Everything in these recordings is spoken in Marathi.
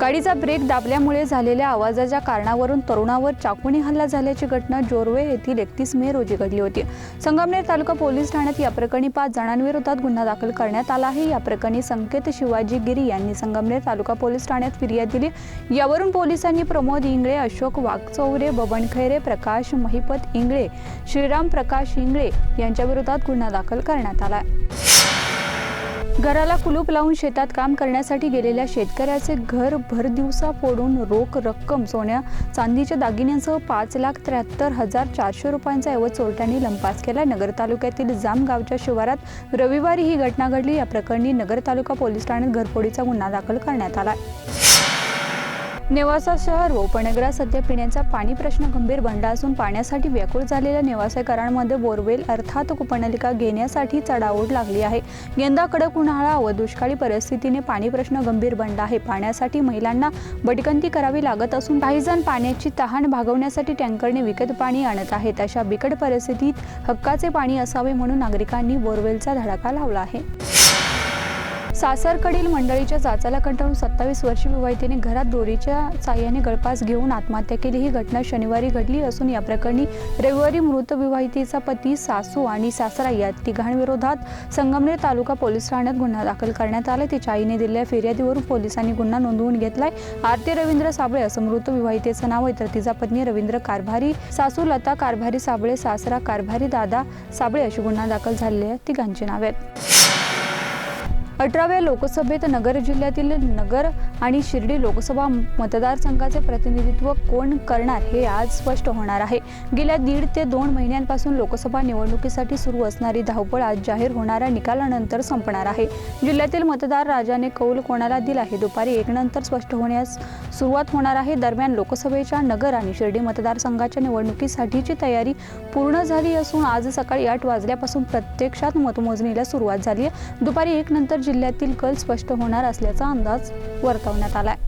गाडीचा ब्रेक दाबल्यामुळे झालेल्या आवाजाच्या कारणावरून तरुणावर चाकूने हल्ला झाल्याची घटना जोरवे येथील एकतीस मे रोजी घडली होती. संगमनेर तालुका पोलीस ठाण्यात या प्रकरणी पाच जणांविरोधात गुन्हा दाखल करण्यात आला आहे. या प्रकरणी संकेत शिवाजी गिरी यांनी संगमनेर तालुका पोलीस ठाण्यात फिर्याद दिली. यावरून पोलिसांनी प्रमोद इंगळे अशोक वाघचौरे बबन खैरे प्रकाश महिपत इंगळे श्रीराम प्रकाश इंगळे यांच्याविरोधात गुन्हा दाखल करण्यात आला घराला कुलूप लावून शेतात काम करण्यासाठी गेलेल्या शेतकऱ्याचे घर भरदिवसा फोडून रोख रक्कम सोन्या चांदीच्या दागिन्यांसह पाच लाख त्र्याहत्तर हजार चारशे रुपयांचा ऐवज चोरट्यांनी लंपास केला. नगर तालुक्यातील जामगावच्या शिवारात रविवारी ही घटना घडली. या प्रकरणी नगर तालुका पोलीस ठाण्यात घरफोडीचा गुन्हा दाखल करण्यात आला. नेवासा शहर व उपनगरात सध्या पिण्याचा पाणी प्रश्न गंभीर बनला असून पाण्यासाठी व्याकुळ झालेल्या नेवासेकरांमध्ये बोरवेल अर्थात कुपनलिका घेण्यासाठी चढाओढ लागली आहे. यंदा कडक उन्हाळा व दुष्काळी परिस्थितीने पाणी प्रश्न गंभीर बनला आहे. पाण्यासाठी महिलांना बटकंती करावी लागत असून काही जण पाण्याची तहान भागवण्यासाठी टँकरने विकत पाणी आणत आहेत. अशा बिकट परिस्थितीत हक्काचे पाणी असावे म्हणून नागरिकांनी बोरवेलचा धडाका लावला आहे. सासरकडील मंडळीच्या जाचाला कंटाळून सत्तावीस वर्षीय विवाहितेने घरात दोरीच्या साह्याने गळपास घेऊन आत्महत्या केली. ही घटना शनिवारी घडली असून या प्रकरणी रविवारी मृत विवाहितेचा पती सासू आणि सासरा या तिघांविरोधात संगमनेर तालुका पोलीस ठाण्यात गुन्हा दाखल करण्यात आला. तिच्या आईने दिलेल्या फिर्यादीवरून पोलिसांनी गुन्हा नोंदवून घेतलाय. आरती रवींद्र साबळे असं मृत विवाहितेचं नाव आहे. तर तिचा पत्नी रवींद्र कारभारी सासू लता कारभारी साबळे सासरा कारभारी दादा साबळे अशी गुन्हा दाखल झालेल्या तिघांची नावे आहेत. अठराव्या लोकसभेत नगर जिल्ह्यातील नगर आणि शिर्डी लोकसभा मतदारसंघाचे प्रतिनिधित्व कोण करणार हे आज स्पष्ट होणार आहे. गेल्या दीड ते दोन महिन्यांपासून लोकसभा निवडणुकीसाठी सुरू असणारी धावपळ आज जाहीर होणाऱ्या निकालानंतर संपणार आहे. जिल्ह्यातील मतदार राजाने कौल कोणाला दिला आहे दुपारी एक नंतर स्पष्ट होण्यास सुरुवात होणार आहे. दरम्यान लोकसभेच्या नगर आणि शिर्डी मतदारसंघाच्या निवडणुकीसाठीची तयारी पूर्ण झाली असून आज सकाळी आठ वाजल्यापासून प्रत्यक्षात मतमोजणीला सुरुवात झाली आहे. दुपारी एक नंतर जिल्ह्यातील कल स्पष्ट होणार असल्याचा अंदाज वर्तवण्यात आला आहे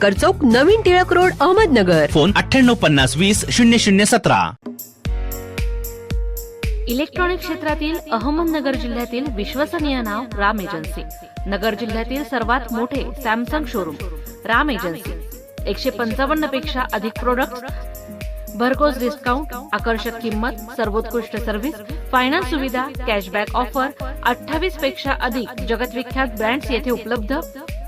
सक्कर चौक नवीन टिळक रोड अहमदनगर. फोन अठ्ठ्याण्णव पन्नास वीस शून्य शून्य सतरा. इलेक्ट्रॉनिक क्षेत्रातील अहमदनगर जिल्ह्यातील विश्वसनीय नाव राम एजन्सी. नगर जिल्ह्यातील सर्वात मोठे सॅमसंग शोरूम राम एजन्सी. एकशे पंचावन्नपेक्षा अधिक प्रोडक्ट भरघोस डिस्काउंट आकर्षक किंमत सर्वोत्कृष्ट सर्व्हिस फायनान्स सुविधा कॅशबॅक ऑफर अठ्ठावीसपेक्षा अधिक जगतविख्यात ब्रँड्स येथे उपलब्ध.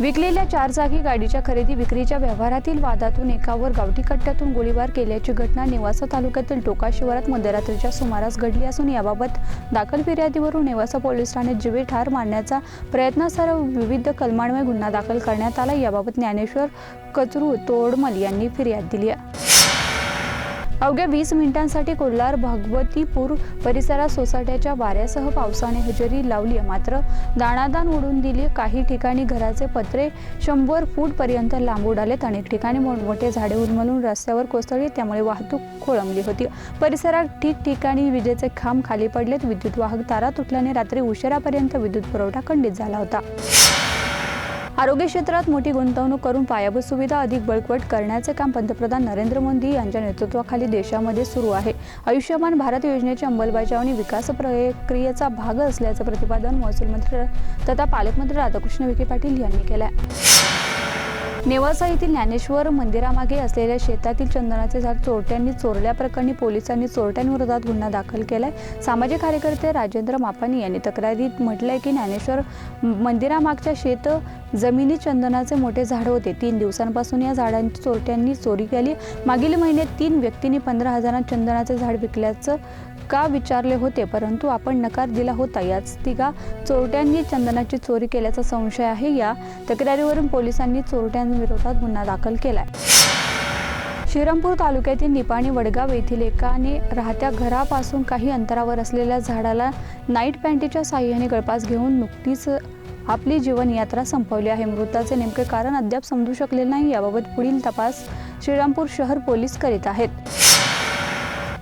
विकलेल्या चारचाकी गाडीच्या खरेदी विक्रीच्या व्यवहारातील वादातून एकावर गावठी कट्ट्यातून गोळीबार केल्याची घटना नेवासा तालुक्यातील टोका शिवारात मध्यरात्रीच्या सुमारास घडली असून याबाबत दाखल फिर्यादीवरून नेवासा पोलीस ठाण्यात जीवे ठार मारण्याचा प्रयत्नासह विविध कलमांमुळे गुन्हा दाखल करण्यात आला. याबाबत ज्ञानेश्वर कचरू तोडमल यांनी फिर्याद दिली आहे. अवघ्या वीस मिनिटांसाठी कोल्हार भगवतीपूर परिसरात सोसाट्याच्या वाऱ्यासह पावसाने हजेरी लावली. मात्र दाणादाण उडून दिली. काही ठिकाणी घराचे पत्रे शंभर फूट पर्यंत लांब उडालेत अनेक ठिकाणी मोठमोठे झाडे उन्मलून रस्त्यावर कोसळली. त्यामुळे वाहतूक खोळंबली होती. परिसरात ठिकठिकाणी विजेचे खांब खाली पडलेत. विद्युत वाहक तारा तुटल्याने रात्री उशिरापर्यंत विद्युत पुरवठा खंडित झाला होता. आरोग्य क्षेत्रात मोठी गुंतवणूक करून पायाभूत सुविधा अधिक बळकट करण्याचे काम पंतप्रधान नरेंद्र मोदी यांच्या नेतृत्वाखाली देशामध्ये सुरू आहे. आयुष्यमान भारत योजनेची अंमलबजावणी विकास प्रक्रियेचा भाग असल्याचं प्रतिपादन महसूल मंत्री तथा पालकमंत्री राधाकृष्ण विखे पाटील यांनी केलं आहे नेवासा येथील ज्ञानेश्वर मंदिरामागे असलेल्या शेतातील चंदनाचे झाड चोरट्यांनी चोरल्याप्रकरणी पोलिसांनी चोरट्यांविरोधात गुन्हा दाखल केलाय. सामाजिक कार्यकर्ते राजेंद्र मापानी यांनी तक्रारीत म्हटलंय की ज्ञानेश्वर मंदिरामागच्या शेत जमिनी चंदनाचे मोठे झाड होते. तीन दिवसांपासून या झाडांची चोरट्यांनी चोरी केली. मागील महिन्यात तीन व्यक्तींनी पंधरा हजारात चंदनाचे झाड विकल्याचं का विचारले होते परंतु आपण नकार दिला होता. याच तिघा चोरट्यांनी चंदनाची चोरी केल्याचा संशय आहे. या तक्रारीवरून पोलिसांनी चोरट्यांविरोधात गुन्हा दाखल केलाय. श्रीरामपूर तालुक्यातील निपाणी वडगाव येथील एकाने राहत्या घरापासून काही अंतरावर असलेल्या झाडाला नाईट पॅन्टीच्या साह्याने गळपास घेऊन नुकतीच आपली जीवनयात्रा संपवली आहे. मृताचे नेमके कारण अद्याप समजू शकले नाही. याबाबत पुढील तपास श्रीरामपूर शहर पोलीस करीत आहेत.